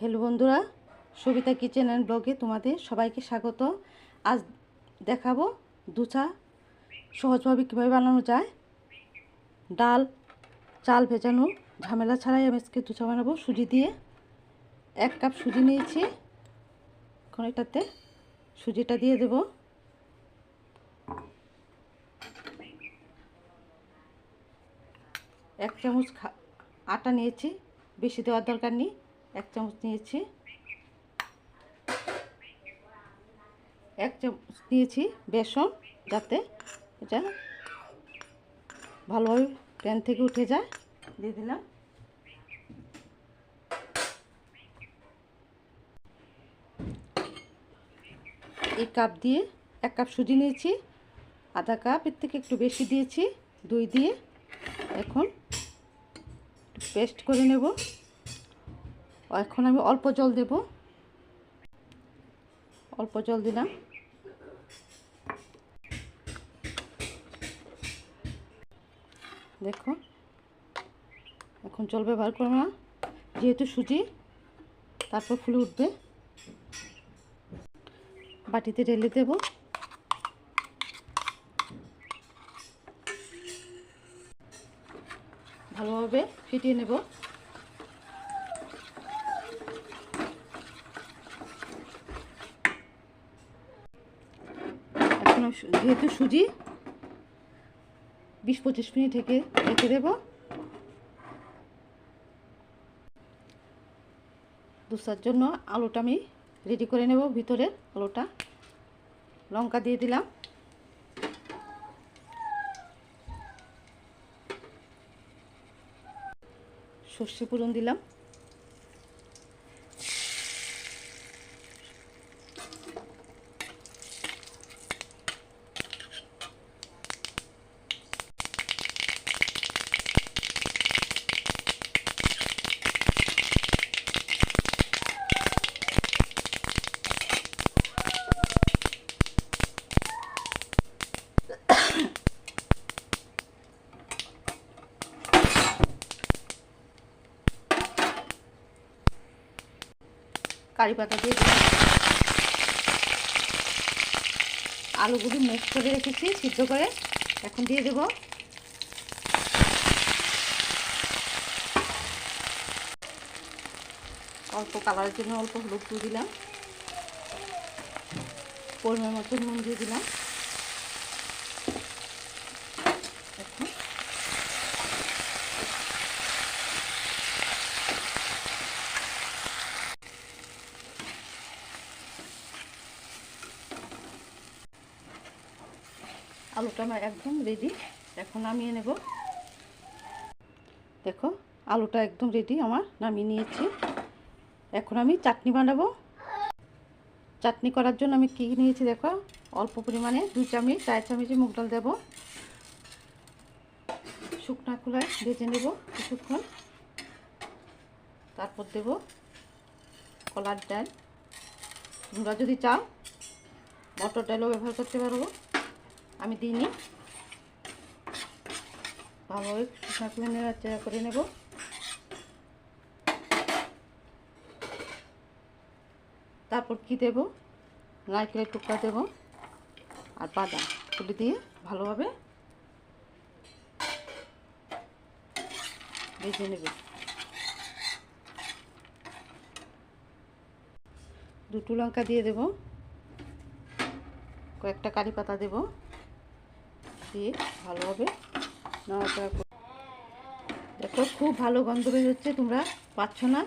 Hello বন্ধুরা, Sabita kitchen and ব্লগে তোমাদের সবাইকে স্বাগত। আজ দেখাবো দুচা সহজভাবে কীভাবে বানানো যায়। ডাল, চাল ভেজানো, ঝামেলা ছাড়াই আমি আজকে দুচা বানাবো সুজি দিয়ে। এক কাপ সুজি নিয়েছি, এখন এটাতে সুজিটা দিয়ে দেব। এক চামচ আটা নিয়েছি, বেশি দেওয়ার দরকার নেই। এক চামচ নিয়েছি। এক চামচ নিয়েছি বেসন যাতে এটা ভালোভাবে প্যান থেকে উঠে যায়। দিয়ে দিলাম। এই কাপ দিয়ে এক কাপ সুজি নিয়েছি। আধা কাপ, এর থেকে একটু বেশি দিয়েছি, দই দিয়ে। এখন পেস্ট করে নেব। এখন আমি অল্প জল দেব। অল্প জল দিলাম। দেখো, এখন জল ব্যবহার করব না। যেহেতু সুজি, তারপর ফুলে উঠবে। বাটিতে ঢেলে দেব। ভালোভাবে ফিটিয়ে নেব। এখন আমি সু- যেহেতু সুজি, বিশ পঁচিশ মিনিট ঢেকে রেখে দেব। দুসার জন্য আলুটা আমি রেডি করে নেব ভিতরের আলুটা। লঙ্কা দিয়ে দিলাম। সর্ষে পুরন দিলাম। কারি পাতা দিয়ে দিলাম। আলুগুলি মুখ করে রেখেছি, সিদ্ধ করে। এখন দিয়ে দেব। অল্প কালারের জন্য অল্প হলুদ দিয়ে দিলাম। পরিমাণ মতো নুন দিয়ে দিলাম এখন আলুটা আমার একদম রেডি এখন নামিয়ে নেব। দেখো, আলুটা একদম রেডি আমার নামিয়ে নিয়েছি। এখন আমি চাটনি বানাবো। চাটনি করার জন্য আমি কী নিয়েছি দেখো, অল্প পরিমাণে দুই চামচ, চার চামচ মুগ ডাল দেবো। শুকনা খোলায় ভেজে নেব কিছুক্ষণ। তারপর দেব কলার ডাল। তোমরা যদি চাও, মটর ডালও ব্যবহার করতে পারব আমি দিই দিইনি ভালোভাবে করে নেড়াচাড়া করে নেব। তারপর কি দেব? নারকেলের টুকরা দেব আর বাদাম। তুলে দিয়ে ভালোভাবে ভেজে নেব। দুটো লঙ্কা দিয়ে দেব। কয়েকটা কারি পাতা দেব। দিয়ে ভালোভাবে নাড়াচাড়া করে দেখো, খুব ভালো গন্ধ বেরোচ্ছে তোমরা পাচ্ছ না।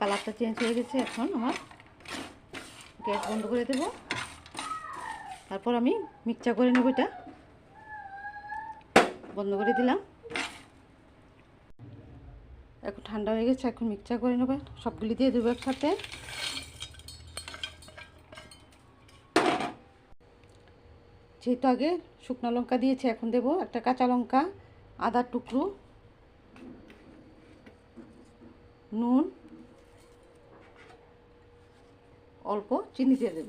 কালারটা চেঞ্জ হয়ে গেছে, এখন আমার গ্যাস বন্ধ করে দেব। তারপর আমি মিক্সচার করে নেব এটা। বন্ধ করে দিলাম। এখন ঠান্ডা হয়ে গেছে, এখন মিক্সচার করে নেবে। সবগুলি দিয়ে দেবো একসাথে। যেহেতু আগে শুকনো লঙ্কা দিয়েছি, এখন দেব একটা কাঁচা লঙ্কা আদার টুকরো, নুন, অল্প চিনি দিয়ে দেব।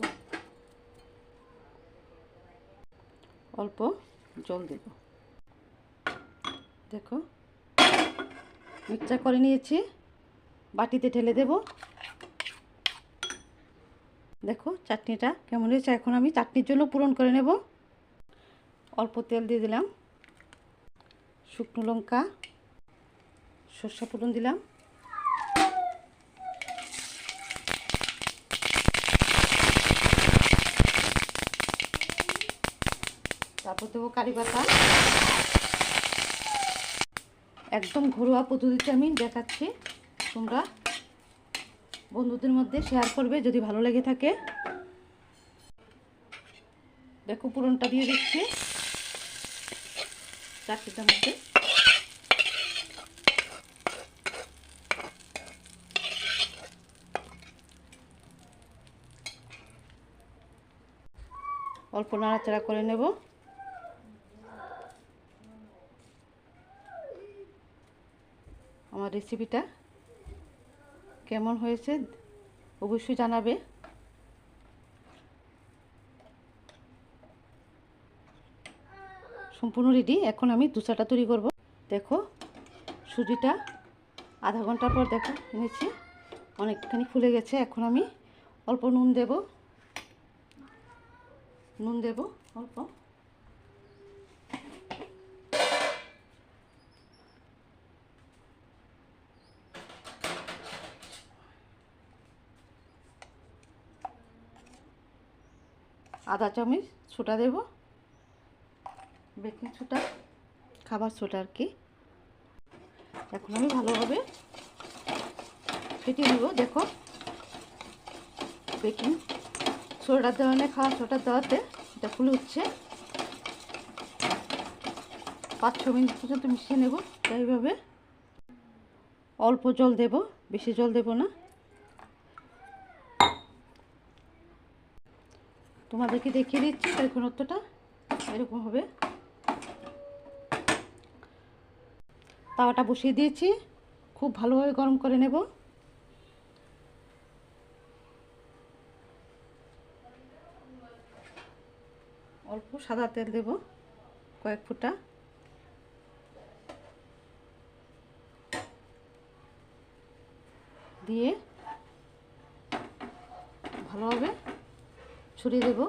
অল্প জল দেব। দেখো, মিক্সচার করে নিয়েছি, বাটিতে ঢেলে দেব। দেখো, চাটনিটা কেমন হয়েছে? এখন আমি চাটনির জন্য পূরণ করে নেব। অল্প তেল দিয়ে দিলাম। শুকনো লঙ্কা, সর্ষা ফোড়ন দিলাম। তারপর দেবো কারি পাতা। একদম ঘরোয়া পদ্ধতিতে আমি দেখাচ্ছি। তোমরা বন্ধুদের মধ্যে শেয়ার করবে যদি ভালো লেগে থাকে। দেখো পুরনটা দিয়ে দিচ্ছি। অল্প নাড়াচাড়া করে নেব। আমার রেসিপিটা কেমন হয়েছে অবশ্যই জানাবে। সম্পূর্ণ রেডি এখন আমি দুচাটা তৈরি করব। দেখো, সুজিটা আধা ঘণ্টা পর দেখো, এনেছি। অনেকখানি ফুলে গেছে, এখন আমি অল্প নুন দেব। নুন দেব, অল্প। আধা চামচ ছোটা দেব। বেকিং সোডা খাবার সোডা আর কি। এখন আমি ভালোভাবে ফেটিয়ে নেব। দেখো, বেকিং সোডা দেওয়ানে খাওয়ার সোডা দেওয়াতে এটা ফুলে উঠছে। পাঁচ ছ মিনিট পর্যন্ত মিশিয়ে নেব। এইভাবে অল্প জল দেব, বেশি জল দেব না। তোমাদেরকে দেখিয়ে দিচ্ছি, তার ঘনত্বটা এরকম হবে। তাওয়াটা বসিয়ে দিয়েছি। খুব ভালোভাবে গরম করে নেব। অল্প সাদা তেল দেব কয়েক ফুটা। দিয়ে ভালোভাবে ছড়িয়ে দেব।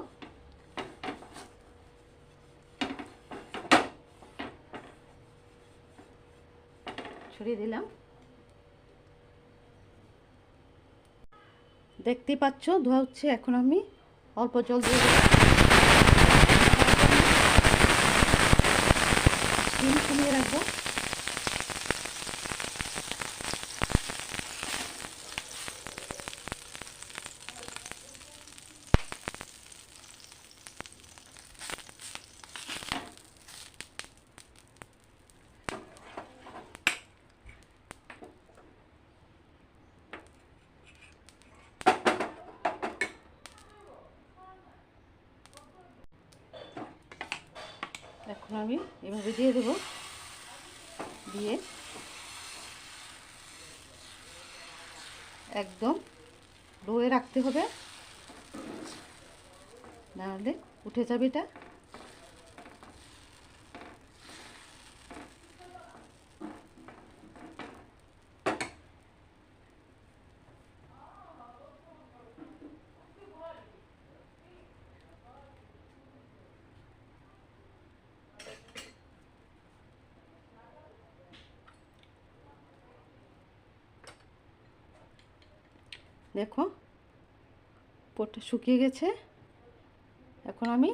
ছড়িয়ে দিলাম। দেখতেই পাচ্ছ ধোয়া হচ্ছে এখন আমি। অল্প জল দিয়ে ডিম কমিয়ে রাখব এখন আমি এভাবে দিয়ে দেব। দিয়ে একদম লোয়ে রাখতে হবে। নাহলে উঠে যাবে এটা। দেখো, পোটটা শুকিয়ে গেছে। এখন আমি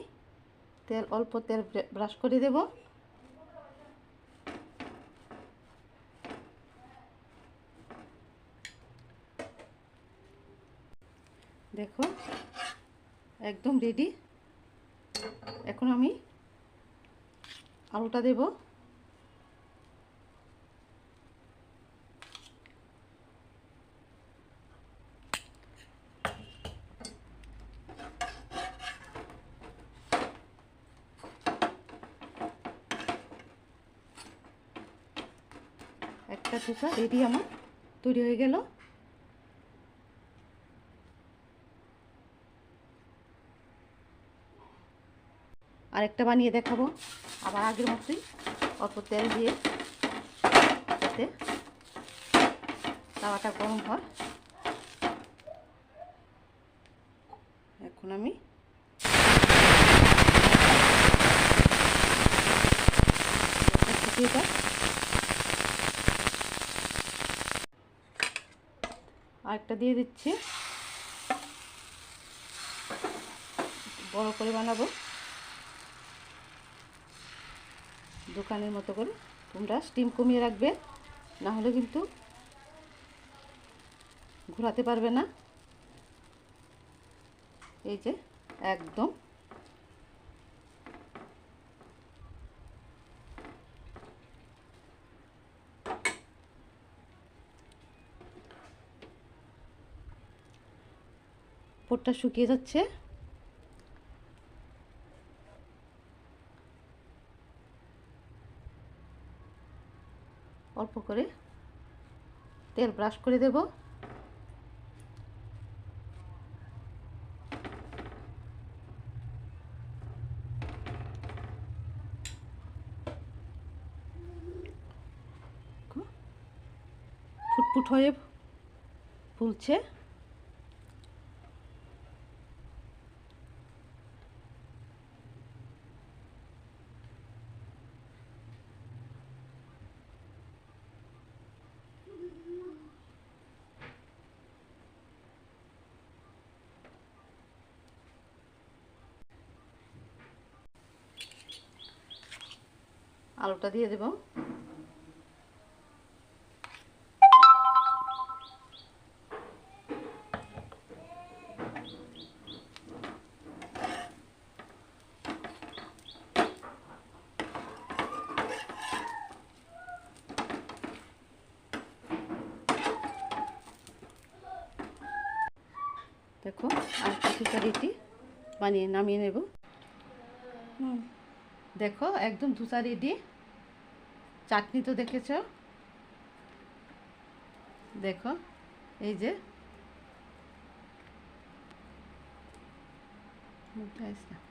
তেল, অল্প তেল ব্রাশ করে দেব। দেখো, একদম রেডি এখন আমি আলুটা দেবো। ধোসা রেডি আমার। তৈরি হয়ে গেল। আরেকটা বানিয়ে দেখাবো। আবার আগের মতোই অল্প তেল দিয়ে যাতে তাওয়াটা গরম হয়। এখন আমি ফুটিয়ে আরেকটা দিয়ে দিচ্ছি। বড় করে বানাবো। দোকানের মতো করে তোমরা স্টিম কমিয়ে রাখবে। না হলে কিন্তু ঘোরাতে পারবে না। এই যে, একদম পোটটা শুকিয়ে যাচ্ছে। অল্প করে তেল ব্রাশ করে দেব। ফুটফুট হয়ে ফুলছে। আলুটা দিয়ে দেব। দেখো আর কিছুটা রুটি বানিয়ে নামিয়ে নেব। দেখো একদম ধুসা রেডি। চাটনি তো দেখেছ দেখো এই যে মুখটা।